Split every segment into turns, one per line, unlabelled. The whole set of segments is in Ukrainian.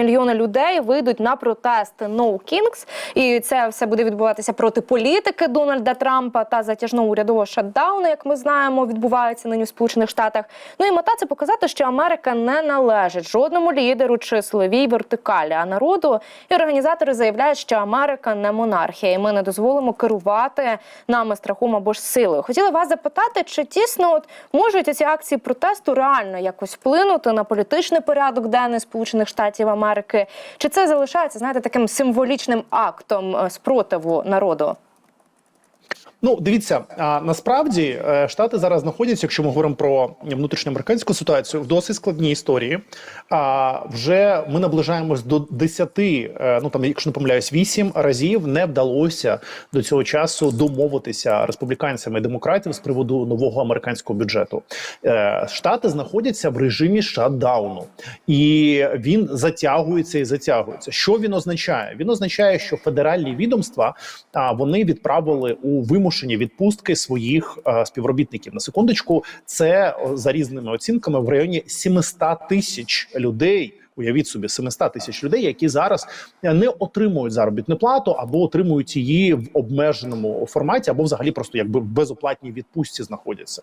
Мільйони людей вийдуть на протести No Kings, і це все буде відбуватися проти політики Дональда Трампа та затяжного урядового шатдауну, як ми знаємо, відбувається нині в Сполучених Штатах. Ну і мета це показати, що Америка не належить жодному лідеру чи силовій вертикалі, а народу. І організатори заявляють, що Америка не монархія, і ми не дозволимо керувати нами страхом або ж силою. Хотіла вас запитати, чи тісно от можуть ці акції протесту реально якось вплинути на політичний порядок денний Сполучених Штатів Америки? Чи це залишається знаєте таким символічним актом е, спротиву народу?
Ну, дивіться, а, насправді е, штати зараз знаходяться, якщо ми говоримо про внутрішньоамериканську ситуацію, в досить складній історії. А вже ми наближаємось до 10, е, ну там, якщо не помиляюсь, 8 разів не вдалося до цього часу домовитися республіканцями і демократів з приводу нового американського бюджету. Е, Штати знаходяться в режимі шатдауну, і він затягується і затягується. Що він означає? Він означає, що федеральні відомства вони відправили у вимушені відпустки своїх е, співробітників. На секундочку, це за різними оцінками в районі 700 тисяч людей. Уявіть собі 700 тисяч людей, які зараз не отримують заробітну плату або отримують її в обмеженому форматі, або взагалі просто якби в безоплатній відпустці знаходяться.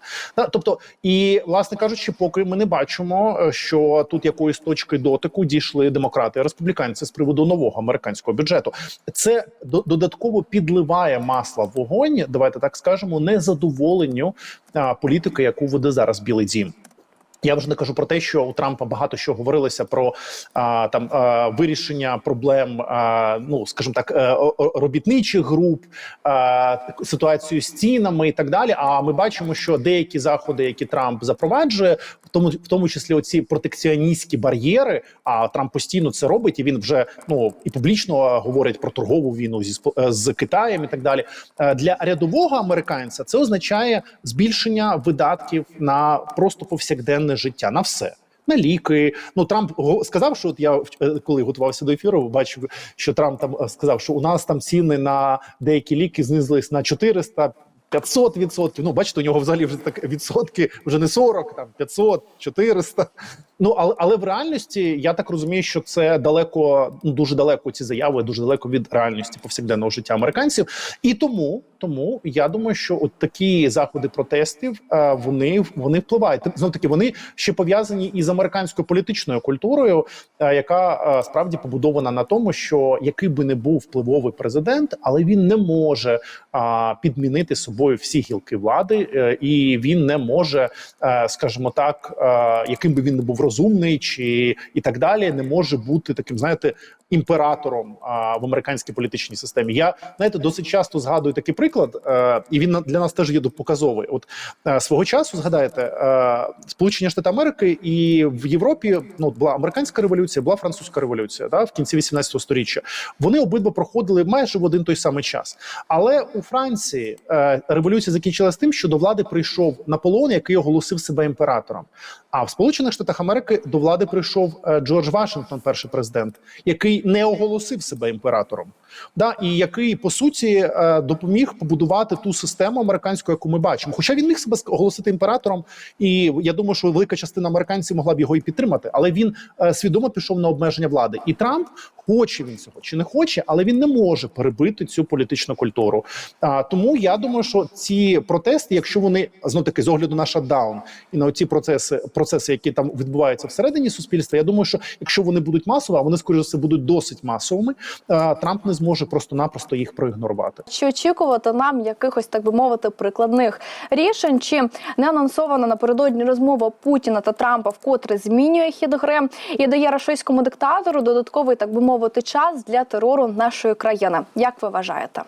Тобто, і власне кажучи, поки ми не бачимо, е, що тут якоїсь точки дотику дійшли демократи і республіканці з приводу нового американського бюджету. Це до- додатково підливає масла в вогонь. Давайте так скажемо, незадоволенню політики, яку веде зараз Білий Дім. Я вже не кажу про те, що у Трампа багато що говорилося про а, там а, вирішення проблем, а, ну скажімо так, е, робітничих груп, а, ситуацію з цінами і так далі. А ми бачимо, що деякі заходи, які Трамп запроваджує, в тому в тому числі оці протекціоністські бар'єри. А Трамп постійно це робить, і він вже ну і публічно говорить про торгову війну зі е, з Китаєм і так далі. Е, Для рядового американця це означає збільшення видатків на просто повсякденне життя на все. На ліки, ну Трамп сказав, що от я е, коли готувався до ефіру, бачив, що Трамп там е, сказав, що у нас там ціни на деякі ліки знизились на 400 500 відсотків. Ну, бачите, у нього взагалі вже так відсотки вже не 40, там 500, 400. Ну але але в реальності я так розумію, що це далеко, ну дуже далеко ці заяви, дуже далеко від реальності повсякденного життя американців. І тому, тому я думаю, що от такі заходи протестів е, вони вони впливають. Знов таки вони ще пов'язані із американською політичною культурою, е, яка е, справді побудована на тому, що який би не був впливовий президент, але він не може підмінити собою всі гілки влади, і він не може, скажімо так, яким би він не був розумний чи і так далі, не може бути таким, знаєте, імператором а, в американській політичній системі. Я знаєте, досить часто згадую такий приклад, е, і він для нас теж є показовий. От е, свого часу згадайте е, Сполучені Штати Америки і в Європі ну була американська революція, була французька революція, да, в кінці 18 століття. Вони обидва проходили майже в один той самий час. Але у Франції е, революція закінчилась тим, що до влади прийшов Наполеон, який оголосив себе імператором. А в Сполучених Штатах Америки до влади прийшов Джордж Вашингтон, перший президент, який не оголосив себе імператором. Да, і який по суті е, допоміг побудувати ту систему американську, яку ми бачимо. Хоча він міг себе оголосити імператором, і я думаю, що велика частина американців могла б його і підтримати, але він е, свідомо пішов на обмеження влади. І Трамп хоче він цього чи не хоче, але він не може перебити цю політичну культуру. А тому я думаю, що ці протести, якщо вони знов таки з огляду на шатдаун і на ці процеси, процеси, які там відбуваються всередині суспільства, я думаю, що якщо вони будуть масово, а вони скоріше все будуть досить масовими, Трамп не зможе просто-напросто їх проігнорувати.
Чи очікувати нам якихось, так би мовити, прикладних рішень? Чи не анонсована напередодні розмова Путіна та Трампа, вкотре змінює хід гри і дає рашистському диктатору додатковий, так би мовити, час для терору нашої країни? Як ви вважаєте?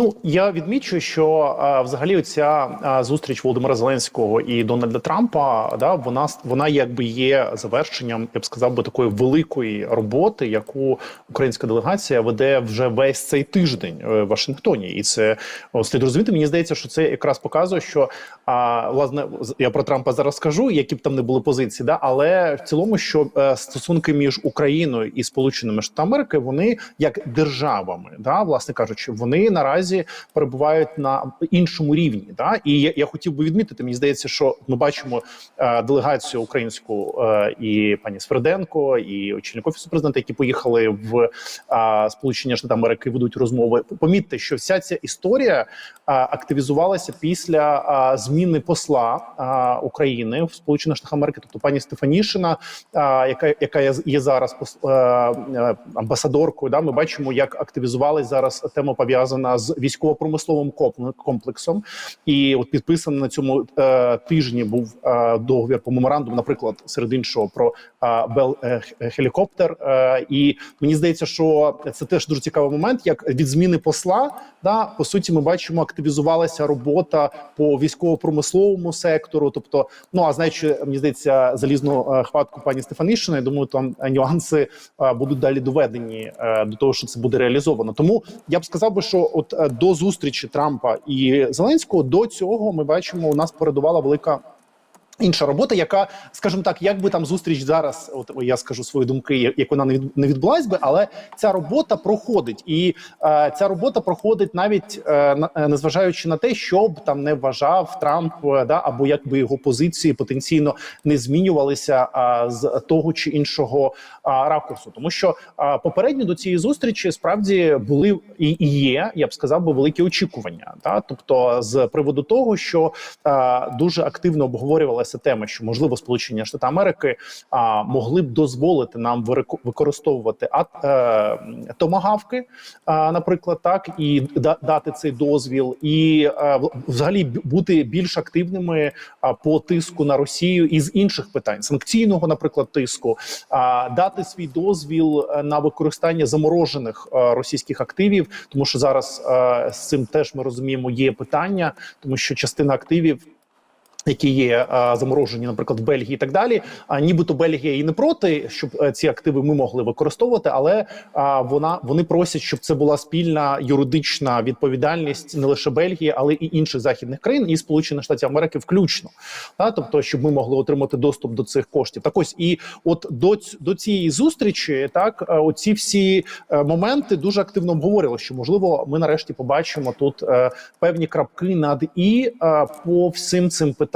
Ну я відмічу, що а, взагалі ця зустріч Володимира Зеленського і Дональда Трампа, да вона вона якби є завершенням, я б сказав би такої великої роботи, яку українська делегація веде вже весь цей тиждень е, в Вашингтоні, і це слід розуміти. Мені здається, що це якраз показує, що а, власне я про Трампа зараз скажу, які б там не були позиції, да але в цілому, що е, стосунки між Україною і Сполученими Штатами Америки вони як державами, да, власне кажучи, вони наразі наразі перебувають на іншому рівні. Да? І я, я хотів би відмітити, мені здається, що ми бачимо е, делегацію українську е, і пані Сверденко, і очільник офісу президента, які поїхали в е, Сполучені Штати Америки, ведуть розмови. Помітьте, що вся ця історія е, активізувалася після е, зміни посла е, України в Сполучених Штатах Америки, тобто пані Стефанішина, е, яка яка є, зараз е, е, амбасадоркою. Да, ми бачимо, як активізувалась зараз тема пов'язана з військово-промисловим комп- комплексом. І от підписаний на цьому е, тижні був е, договір по меморандуму, наприклад, серед іншого про е, Бел е, х- Е, і мені здається, що це теж дуже цікавий момент, як від зміни посла, да, по суті, ми бачимо, активізувалася робота по військово-промисловому сектору. Тобто, ну а знаючи, мені здається, залізну е, хватку пані Стефанішиної, думаю, там е, нюанси будуть далі доведені до того, що це буде реалізовано. Тому я б сказав би, що от до зустрічі Трампа і Зеленського до цього ми бачимо, у нас передувала велика. Інша робота, яка, скажімо так, як би там зустріч зараз, от я скажу свої думки, як вона не від- не відбулась би, але ця робота проходить, і е, ця робота проходить навіть е, е, незважаючи на те, що б там не вважав Трамп, е, да або як би його позиції потенційно не змінювалися е, з того чи іншого е, ракурсу, тому що е, попередньо до цієї зустрічі справді були і, і є, я б сказав би, великі очікування. Та тобто, з приводу того, що е, дуже активно обговорювалася тема, що можливо Сполучені Штати Америки а, могли б дозволити нам використовувати ат, е, томагавки, а, наприклад, так і да, дати цей дозвіл, і е, в- взагалі бути більш активними а, по тиску на Росію із інших питань санкційного, наприклад, тиску, а, дати свій дозвіл е, на використання заморожених е, російських активів, тому що зараз е, з цим теж ми розуміємо є питання, тому що частина активів. Які є заморожені, наприклад, в Бельгії і так далі. А нібито Бельгія і не проти, щоб е, ці активи ми могли використовувати, але вона вони просять, щоб це була спільна юридична відповідальність не лише Бельгії, але і інших західних країн, і Сполучених Штатів Америки, включно. Та, тобто, щоб ми могли отримати доступ до цих коштів. Так ось і от до, до цієї зустрічі, так е, оці всі е, моменти дуже активно обговорювали, що можливо ми нарешті побачимо тут певні крапки над і по всім цим питанням.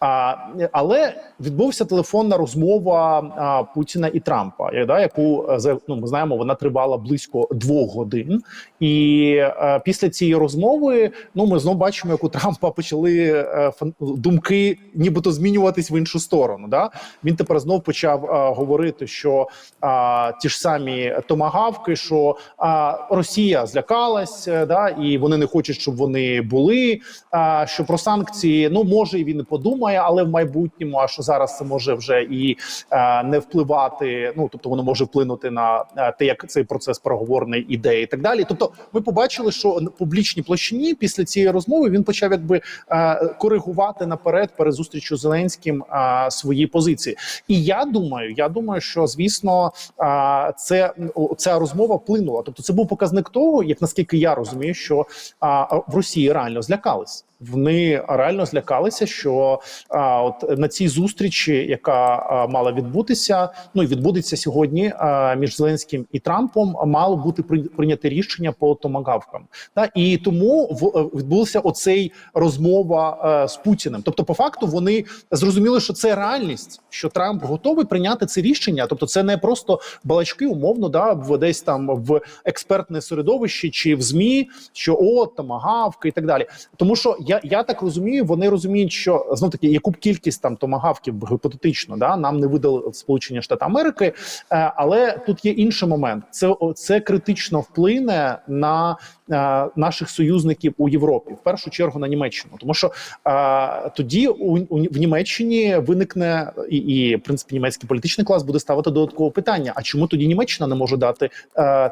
А, але відбувся телефонна розмова а, Путіна і Трампа, да, яку е, ну, ми знаємо, вона тривала близько двох годин. І е, після цієї розмови, ну ми знову бачимо, як у Трампа почали е, фан- думки, нібито змінюватись в іншу сторону. Да? Він тепер знов почав е, говорити, що а, ті ж самі томагавки, що а, Росія злякалась, да, і вони не хочуть, щоб вони були. А, що про санкції, ну може і він подумає, але в майбутньому, а що зараз це може вже і е, не впливати. Ну тобто воно може вплинути на е, те, як цей процес переговорний іде, і так далі. Тобто, ми побачили, що на публічній площині після цієї розмови він почав якби е, коригувати наперед перед зустрічю з Зеленським е, свої позиції. І я думаю, я думаю, що звісно е, це ця розмова вплинула. Тобто, це був показник того, як наскільки я розумію, що а, в Росії реально злякались. Вони реально злякалися, що а, от на цій зустрічі, яка а, мала відбутися, ну і відбудеться сьогодні а, між Зеленським і Трампом, мало бути при, прийняте рішення по томагавкам. Та і тому в, е, відбулася оцей розмова е, з Путіним. Тобто, по факту, вони зрозуміли, що це реальність, що Трамп готовий прийняти це рішення. Тобто, це не просто балачки, умовно, да, в десь там в експертне середовище чи в змі, що от томагавки і так далі. Тому що я, я так розумію, вони розуміють, що знов таки яку б кількість там томагавків гіпотетично да нам не видали Сполучені Штати Америки, е, але тут є інший момент. Це це критично вплине на е, наших союзників у Європі, в першу чергу на Німеччину, тому що е, тоді у, у в Німеччині виникне і, і в принципі німецький політичний клас буде ставити додаткове питання: а чому тоді Німеччина не може дати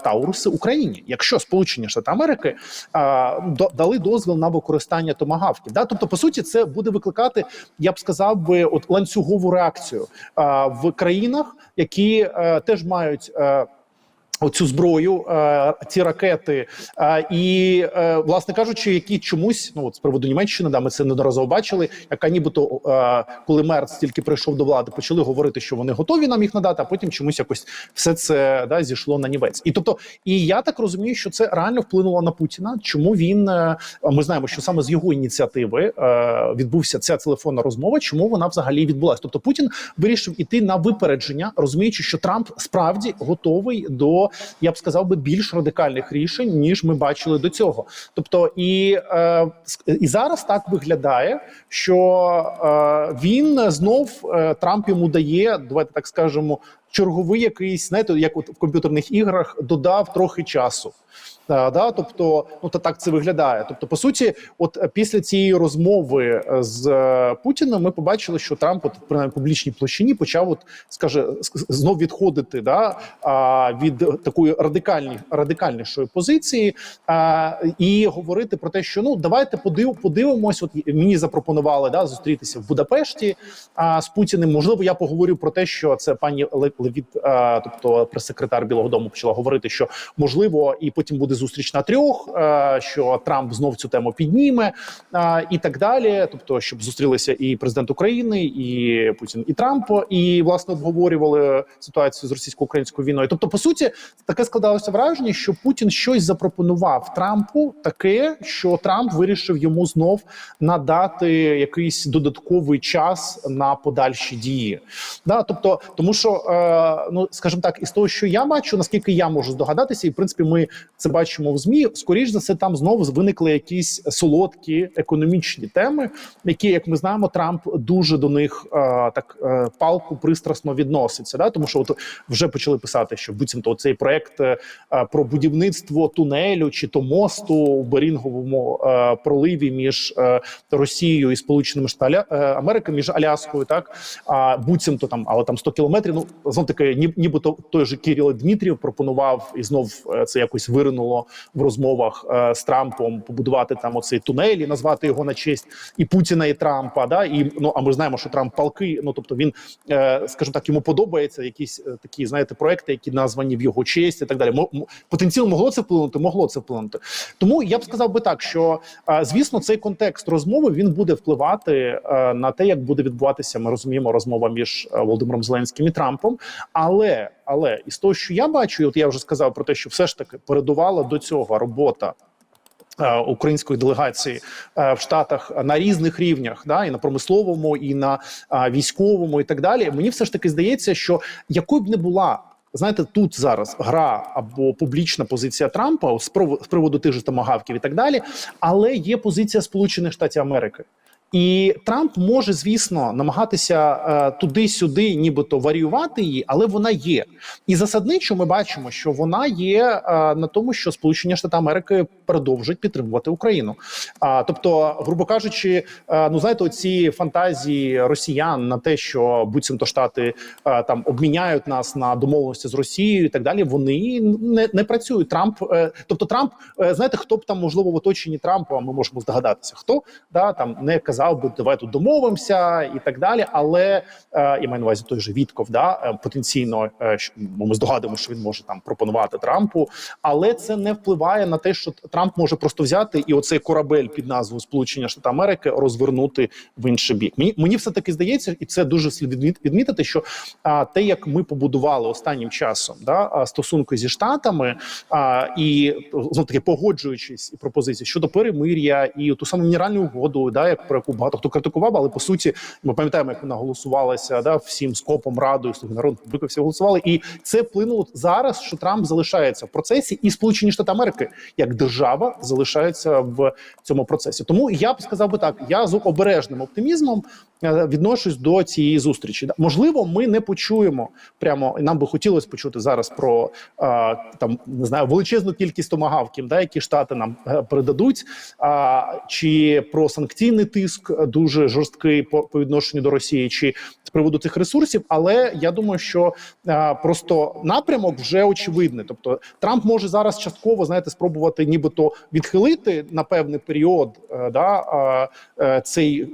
Тауруси Україні, якщо Сполучені Штати Америки дали дозвіл на використання томагавків? Да? Тобто, по суті, це буде викликати, я б сказав би, от ланцюгову реакцію а, в країнах, які а, теж мають. Е, Оцю зброю, е, ці ракети, е, і е, власне кажучи, які чомусь ну от з приводу Німеччини, да, ми це неодноразово бачили. Яка нібито коли Мерц тільки прийшов до влади, почали говорити, що вони готові нам їх надати, а потім чомусь якось все це да зійшло на нівець. І тобто, і я так розумію, що це реально вплинуло на Путіна. Чому він ми знаємо, що саме з його ініціативи відбувся ця телефонна розмова. Чому вона взагалі відбулася? Тобто Путін вирішив іти на випередження, розуміючи, що Трамп справді готовий до я б сказав би більш радикальних рішень ніж ми бачили до цього. Тобто, і, е, і зараз так виглядає, що е, він знов е, Трамп йому дає, давайте так скажемо, черговий якийсь, знаєте, як от в комп'ютерних іграх додав трохи часу. Та, да, тобто, ну та так це виглядає. Тобто, по суті, от е, після цієї розмови е, з е, Путіним, ми побачили, що Трамп, от принаймні публічній площині, почав от скаже знов відходити да, від такої радикальні, радикальнішої позиції а, і говорити про те, що ну давайте подив, подивимось. От мені запропонували да зустрітися в Будапешті а, з Путіним. Можливо, я поговорю про те, що це пані Левіт, а, тобто прес-секретар Білого Дому, почала говорити, що можливо, і потім буде зустріч на трьох, е, що Трамп знов цю тему підніме е, і так далі. Тобто, щоб зустрілися і президент України, і Путін, і Трамп, і власне обговорювали ситуацію з російсько-українською війною. Тобто, по суті, таке складалося враження, що Путін щось запропонував Трампу, таке, що Трамп вирішив йому знов надати якийсь додатковий час на подальші дії. Да, тобто, тому що е, ну скажімо так, із того, що я бачу, наскільки я можу здогадатися, і в принципі, ми це бачимо в змі. Скоріш за все, там знову виникли якісь солодкі економічні теми, які, як ми знаємо, Трамп дуже до них е, так е, палку пристрасно відноситься. Да, тому що от вже почали писати, що буцімто цей проект е, е, про будівництво тунелю чи то мосту у Берінговому е, проливі між е, Росією і Сполученими Штатами е, Америки, між Аляскою, так а буцімто там, але там 100 кілометрів. Ну знов таки, ні, нібито той же Кирило Дмитрів пропонував і знов е, це якось виринуло в розмовах е, з Трампом побудувати там оцей тунель і назвати його на честь і Путіна, і Трампа. Да, і ну а ми знаємо, що Трамп палки. Ну тобто він, е, скажімо так, йому подобається якісь е, такі, знаєте, проекти, які названі в його честь і так далі. Мо- потенційно могло це вплинути, могло це вплинути. Тому я б сказав би так, що звісно, цей контекст розмови він буде впливати на те, як буде відбуватися. Ми розуміємо розмова між е, Володимиром Зеленським і Трампом. Але але із того, що я бачу, і от я вже сказав про те, що все ж таки передувала до цього робота. е, Української делегації е, в Штатах на різних рівнях, да і на промисловому, і на військовому, і так далі. Мені все ж таки здається, що якою б не була знаєте, тут зараз гра або публічна позиція Трампа з приводу тих же тамагавків і так далі, але є позиція Сполучених Штатів Америки. І Трамп може, звісно, намагатися е, туди-сюди, нібито варіювати її, але вона є. І засадничо ми бачимо, що вона є е, на тому, що Сполучені Штати Америки продовжують підтримувати Україну. А тобто, грубо кажучи, е, ну знаєте, оці фантазії росіян на те, що буцімто штати е, там обміняють нас на домовленості з Росією і так далі. Вони не, не працюють. Трамп, е, тобто Трамп, е, знаєте, хто б там можливо в оточенні Трампа, ми можемо здогадатися, хто да там не казав би, давай тут домовимося і так далі. Але е, я маю на увазі той же Вітков, да е, потенційно е, ми здогадуємо, що він може там пропонувати Трампу, але це не впливає на те, що Трамп може просто взяти і оцей корабель під назвою Сполучення Штати Америки розвернути в інший бік. Мені мені все таки здається, і це дуже слід відмітити, що а, те, як ми побудували останнім часом, да стосунки зі штатами, а, і знов таки погоджуючись і пропозиції щодо перемир'я і ту саму мінеральну угоду, да, як про яку багато хто критикував, але по суті ми пам'ятаємо, як вона голосувалася да всім скопом радою слуги народу всі голосували, і це вплинуло зараз, що Трамп залишається в процесі, і Сполучені Штати Америки як держава залишаються в цьому процесі. Тому я б сказав би так: я з обережним оптимізмом е, відношусь до цієї зустрічі. Можливо, ми не почуємо прямо. Нам би хотілося почути зараз про е, там не знаю величезну кількість томагавків, да, які штати нам е, передадуть, а, чи про санкційний тиск. Тиск дуже жорсткий по, по відношенню до Росії чи з приводу цих ресурсів. Але я думаю, що е, просто напрямок вже очевидний. Тобто Трамп може зараз частково знаєте спробувати, нібито відхилити на певний період е, да, е, е, цей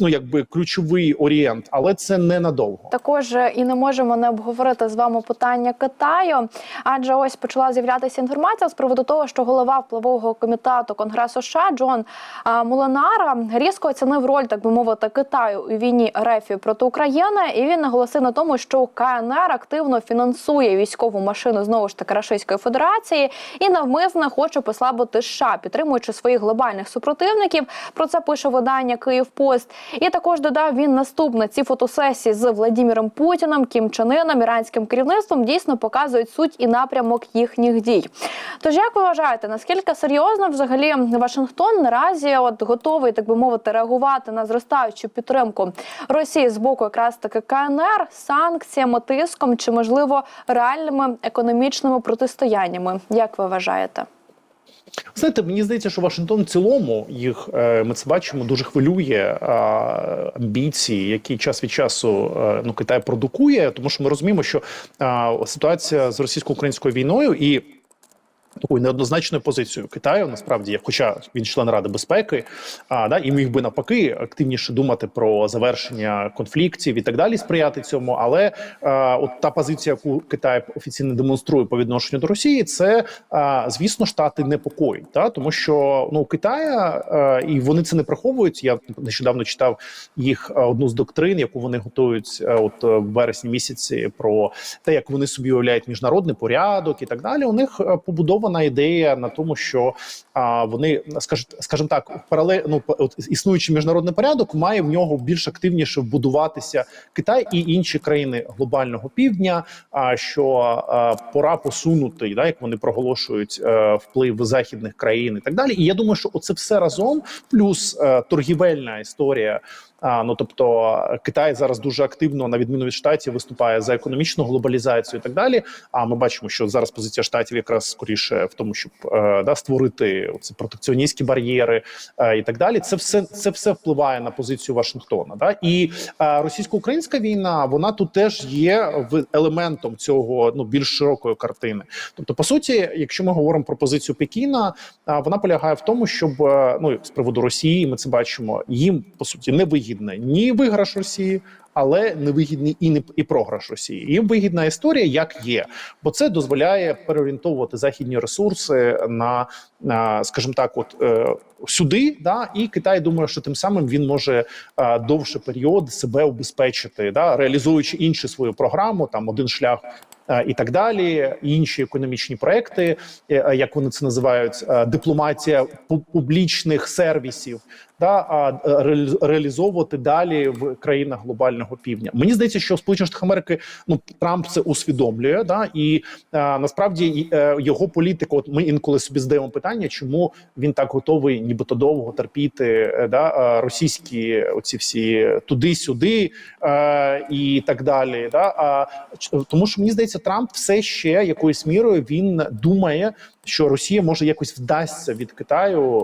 ну якби ключовий орієнт, але це ненадовго.
Також і не можемо не обговорити з вами питання Китаю, адже ось почала з'являтися інформація з приводу того, що голова впливового комітету Конгресу США Джон а, Муленара різко оцінив роль, так би мовити, Китаю у війні РФ проти України, і він наголосив на тому, що КНР активно фінансує військову машину знову ж таки Російської Федерації і навмисно хоче послабити США, підтримуючи своїх глобальних супротивників. Про це пише видання Київ Пост. І також додав він наступне: ці фотосесії з Владіміром Путіним, Кім Чен Іном, іранським керівництвом дійсно показують суть і напрямок їхніх дій. Тож, як ви вважаєте, наскільки серйозно взагалі Вашингтон наразі от готовий, так би мовити, реагувати на зростаючу підтримку Росії з боку якраз таки КНР, санкціями, тиском чи можливо реальними економічними протистояннями? Як ви вважаєте?
Знаєте, мені здається, що Вашингтон в цілому їх е, ми це бачимо, дуже хвилює е, амбіції, які час від часу е, ну Китай продукує, тому що ми розуміємо, що е, ситуація з російсько-українською війною і. Такою неоднозначною позицією Китаю насправді хоча він член Ради безпеки, а да і міг би навпаки активніше думати про завершення конфліктів і так далі, сприяти цьому. Але е, от та позиція, яку Китай офіційно демонструє по відношенню до Росії, це е, звісно штати непокоїть, та тому що ну Китая е, і вони це не приховують. Я нещодавно читав їх одну з доктрин, яку вони готують е, от в вересні місяці, про те, як вони собі уявляють міжнародний порядок і так далі. У них е, побудована ідея на тому, що а, вони скаж, скажімо так, паралель, ну, от, існуючий міжнародний порядок має в нього більш активніше вбудуватися Китай і інші країни глобального півдня. А що а, пора посунути, да, як вони проголошують е, вплив західних країн і так далі. І я думаю, що оце все разом, плюс е, торгівельна історія. Ну тобто Китай зараз дуже активно, на відміну від штатів, виступає за економічну глобалізацію і так далі. А ми бачимо, що зараз позиція штатів якраз скоріше в тому, щоб е, да створити оці протекціоністські бар'єри е, і так далі. Це все це все впливає на позицію Вашингтона. Да і е, російсько-українська війна вона тут теж є елементом цього ну більш широкої картини. Тобто, по суті, якщо ми говоримо про позицію Пекіна, вона полягає в тому, щоб ну з приводу Росії, ми це бачимо. Їм по суті не вигідне ні виграш Росії. Але невигідний і не і програш Росії. Їм вигідна історія, як є, бо це дозволяє переорієнтовувати західні ресурси на, на скажімо так, от е, сюди. Да, і Китай думає, що тим самим він може е, довше період себе убезпечити, да, реалізуючи іншу свою програму, там один шлях е, і так далі, інші економічні проекти, е, як вони це називають, е, дипломатія публічних сервісів, да, а е, реалізовувати далі в країнах глобального півдня. Мені здається, що в Сполучених Штатах Америки ну Трамп це усвідомлює, да і е, насправді е, його політика. От ми інколи собі задаємо питання, чому він так готовий, нібито довго терпіти да, російські оці всі туди-сюди е, і так далі. Да? А, тому що мені здається, Трамп все ще якоюсь мірою він думає, що Росія може якось вдасться від Китаю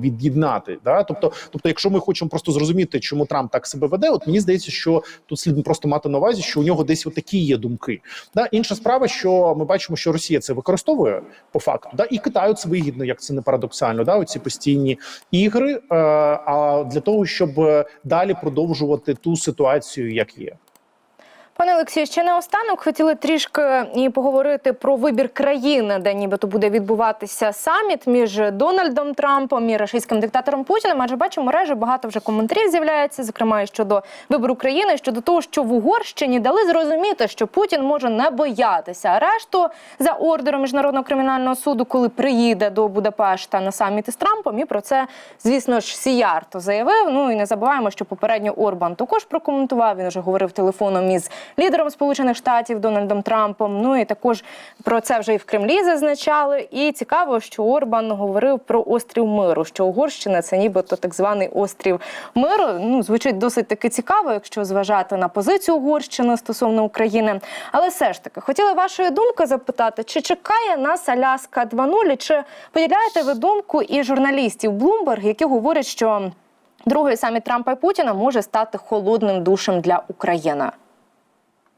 від'єднати. Да? Тобто, тобто, якщо ми хочемо просто зрозуміти, чому Трамп так себе веде, от мені здається, що тут слід просто мати на увазі, що у нього десь отакі є думки. Да? Інша справа, що ми бачимо, що Росія це використовує по факту, да? і Китаю це вигідно, як це не парадоксально. Да? Оці постійні ігри, е, а для того, щоб далі продовжувати ту ситуацію, як є.
Пане Олексію, ще наостанок хотіли трішки і поговорити про вибір країни, де нібито буде відбуватися саміт між Дональдом Трампом і російським диктатором Путіним. Адже бачу, в мережі багато вже коментарів з'являється, зокрема і щодо вибору країни, щодо того, що в Угорщині дали зрозуміти, що Путін може не боятися арешту за ордером міжнародного кримінального суду, коли приїде до Будапешта на саміт із Трампом. І про це, звісно ж, Сіярто заявив. Ну і не забуваємо, що попередньо Орбан також прокоментував. Він вже говорив телефоном із лідером Сполучених Штатів Дональдом Трампом. Ну і також про це вже і в Кремлі зазначали. І цікаво, що Орбан говорив про острів миру, що Угорщина це нібито так званий острів миру. Ну звучить досить таки цікаво, якщо зважати на позицію Угорщини стосовно України. Але все ж таки хотіла вашої думки запитати, чи чекає нас Аляска 2.0, і чи поділяєте ви думку і журналістів Bloomberg, які говорять, що Другий саміт Трампа і Путіна може стати холодним душем для України.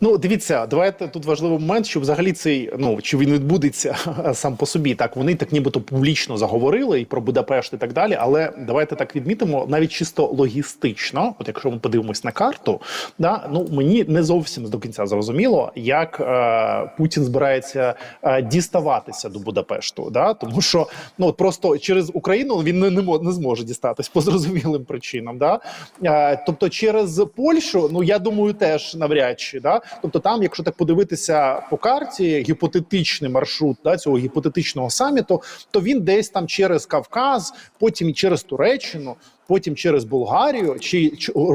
Ну, дивіться, давайте тут важливий момент, що взагалі цей ну чи він відбудеться сам по собі. Так вони так нібито публічно заговорили і про Будапешт і так далі. Але давайте так відмітимо, навіть чисто логістично, от якщо ми подивимось на карту, да ну мені не зовсім до кінця зрозуміло, як е, Путін збирається е, діставатися до Будапешту. Да, тому що ну от просто через Україну він не, не, не зможе дістатись по зрозумілим причинам. Да? Е, тобто через Польщу, ну я думаю, теж навряд чи да. Тобто, там, якщо так подивитися по карті, гіпотетичний маршрут да, цього гіпотетичного саміту, то він десь там через Кавказ, потім через Туреччину, потім через Болгарію, чи,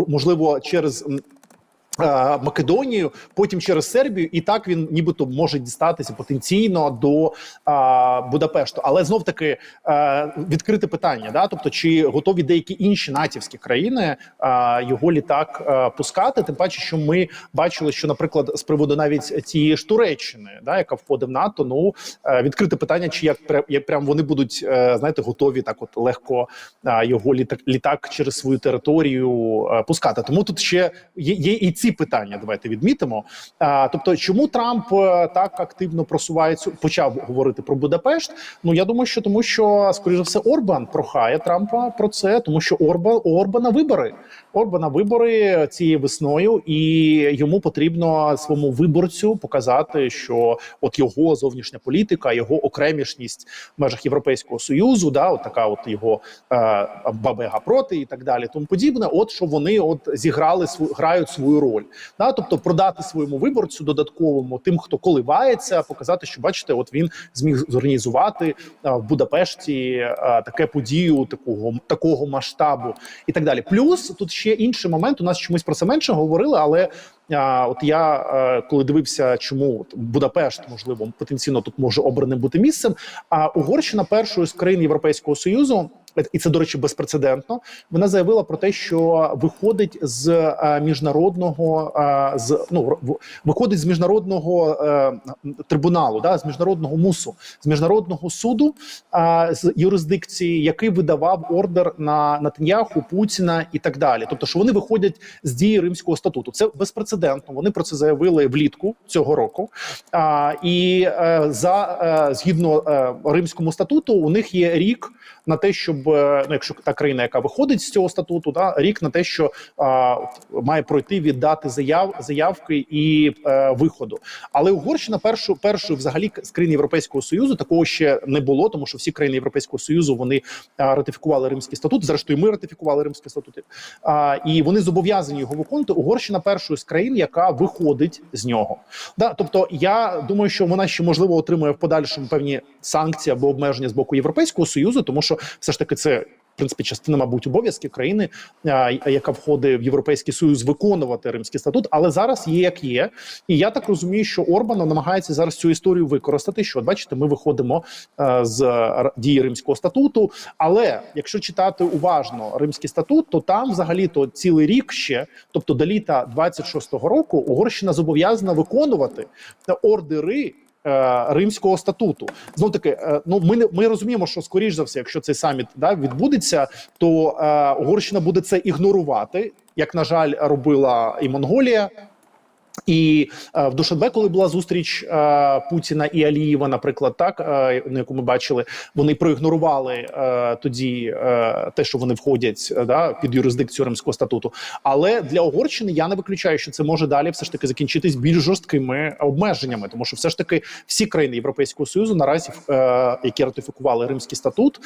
можливо через. Е, Македонію, потім через Сербію, і так він нібито може дістатися потенційно до а, Будапешту. Але знов таки е, відкрите питання: да, тобто, чи готові деякі інші натівські країни а, його літак е, пускати? Тим паче, що ми бачили, що, наприклад, з приводу навіть тієї ж Туреччини, да, яка входить в НАТО, ну е, відкрите питання, чи як як прям вони будуть е, знаєте, готові так, от легко а, його літак літак через свою територію е, пускати. Тому тут ще є, є і ці питання. Давайте відмітимо. А, тобто, чому Трамп е, так активно просувається, почав говорити про Будапешт? Ну я думаю, що тому, що скоріш за все Орбан прохає Трампа про це, тому що Орбан у Орбана вибори. Орбана вибори цією весною, і йому потрібно своєму виборцю показати, що от його зовнішня політика, його окремішність в межах Європейського союзу, да, от така от його е, бабега проти і так далі, тому подібне. От що вони от зіграли грають свою роль, да, тобто продати своєму виборцю додатковому тим, хто коливається, показати, що бачите, от він зміг зорганізувати е, в Будапешті е, таке подію такого такого масштабу і так далі. Плюс тут ще інший момент. У нас чомусь про це менше говорили, але а, от я е, коли дивився, чому Будапешт можливо потенційно тут може обраним бути місцем. А Угорщина першою з країн Європейського союзу. І це, до речі, безпрецедентно. Вона заявила про те, що виходить з е, міжнародного е, з ну виходить з міжнародного е, трибуналу, да, з міжнародного мусу, з міжнародного суду з юрисдикції, який видавав ордер на Натаньяху, Путіна і так далі. Тобто, що вони виходять з дії Римського статуту. Це безпрецедентно. Вони про це заявили влітку цього року. А, і за згідно Римському статуту, у них є рік на те, щоб е, ну, якщо та країна, яка виходить з цього статуту, да рік на те, що а, має пройти від дати заяв заявки і е, виходу. Але Угорщина першу першою взагалі з країн Європейського союзу такого ще не було, тому що всі країни Європейського союзу вони а, ратифікували Римський статут. Зрештою, ми ратифікували Римський статут, а, і вони зобов'язані його виконувати. Угорщина першою з країн, яка виходить з нього. Да, тобто я думаю, що вона ще можливо отримує в подальшому певні санкції або обмеження з боку Європейського союзу, тому що все ж таки це. В принципі, частина, мабуть, обов'язків країни, яка входить в європейський союз, виконувати римський статут, але зараз є як є, і я так розумію, що Орбан намагається зараз цю історію використати. Що бачите, ми виходимо е, з дії римського статуту. Але якщо читати уважно римський статут, то там взагалі то цілий рік ще, тобто до літа 26-го року, Угорщина зобов'язана виконувати ордери. Е, Римського статуту знов таки, е, ну ми не ми розуміємо, що скоріш за все, якщо цей саміт да відбудеться, то е, Угорщина буде це ігнорувати, як на жаль, робила і Монголія. І е, в Душанбе, коли була зустріч е, Путіна і Алієва, наприклад, так е, на яку ми бачили, вони проігнорували тоді те, що вони входять да, під юрисдикцію Римського статуту. Але для Угорщини я не виключаю, що це може далі все ж таки закінчитись більш жорсткими обмеженнями, тому що все ж таки всі країни Європейського союзу наразі, які ратифікували Римський статут,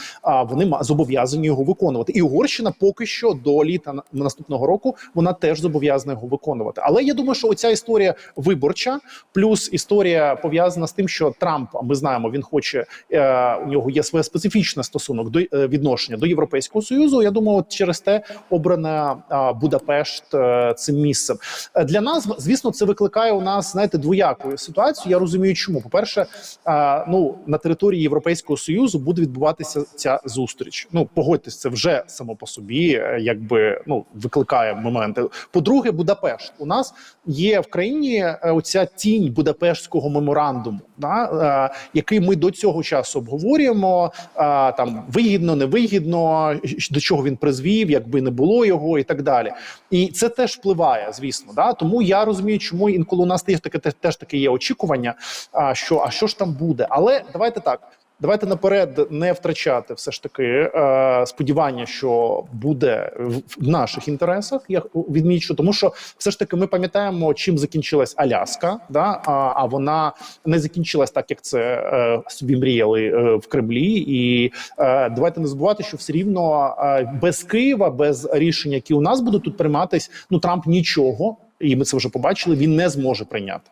вони зобов'язані його виконувати. І Угорщина поки що до літа наступного року вона теж зобов'язана його виконувати. Але я думаю, що оця історія виборча, плюс історія пов'язана з тим, що Трамп, ми знаємо, він хоче е, у нього є своє специфічне стосунок до е, відношення до Європейського союзу. Я думаю, от через те обрана Будапешт е, цим місцем. Для нас, звісно, це викликає у нас знаєте двояку ситуацію. Я розумію, чому по перше, ну на території Європейського союзу буде відбуватися ця зустріч. Ну погодьтесь, це вже само по собі, якби ну викликає моменти. По-друге, Будапешт у нас є в країні е, оця тінь Будапештського меморандуму, да, е, який ми до цього часу обговорюємо. е, там вигідно, невигідно, до чого він призвів, якби не було його, і так далі. І це теж впливає, звісно. Да? Тому я розумію, чому інколи у нас теж таке теж таке є очікування. А що а що ж там буде? Але давайте так. Давайте наперед не втрачати все ж таки е, сподівання, що буде в, наших інтересах. Я відмічу, тому що все ж таки ми пам'ятаємо, чим закінчилась Аляска, да а, вона не закінчилась так, як це е, собі мріяли е, в Кремлі. І давайте не забувати, що все рівно без Києва, без рішень, які у нас будуть тут прийматись, ну Трамп нічого, і ми це вже побачили. Він не зможе прийняти.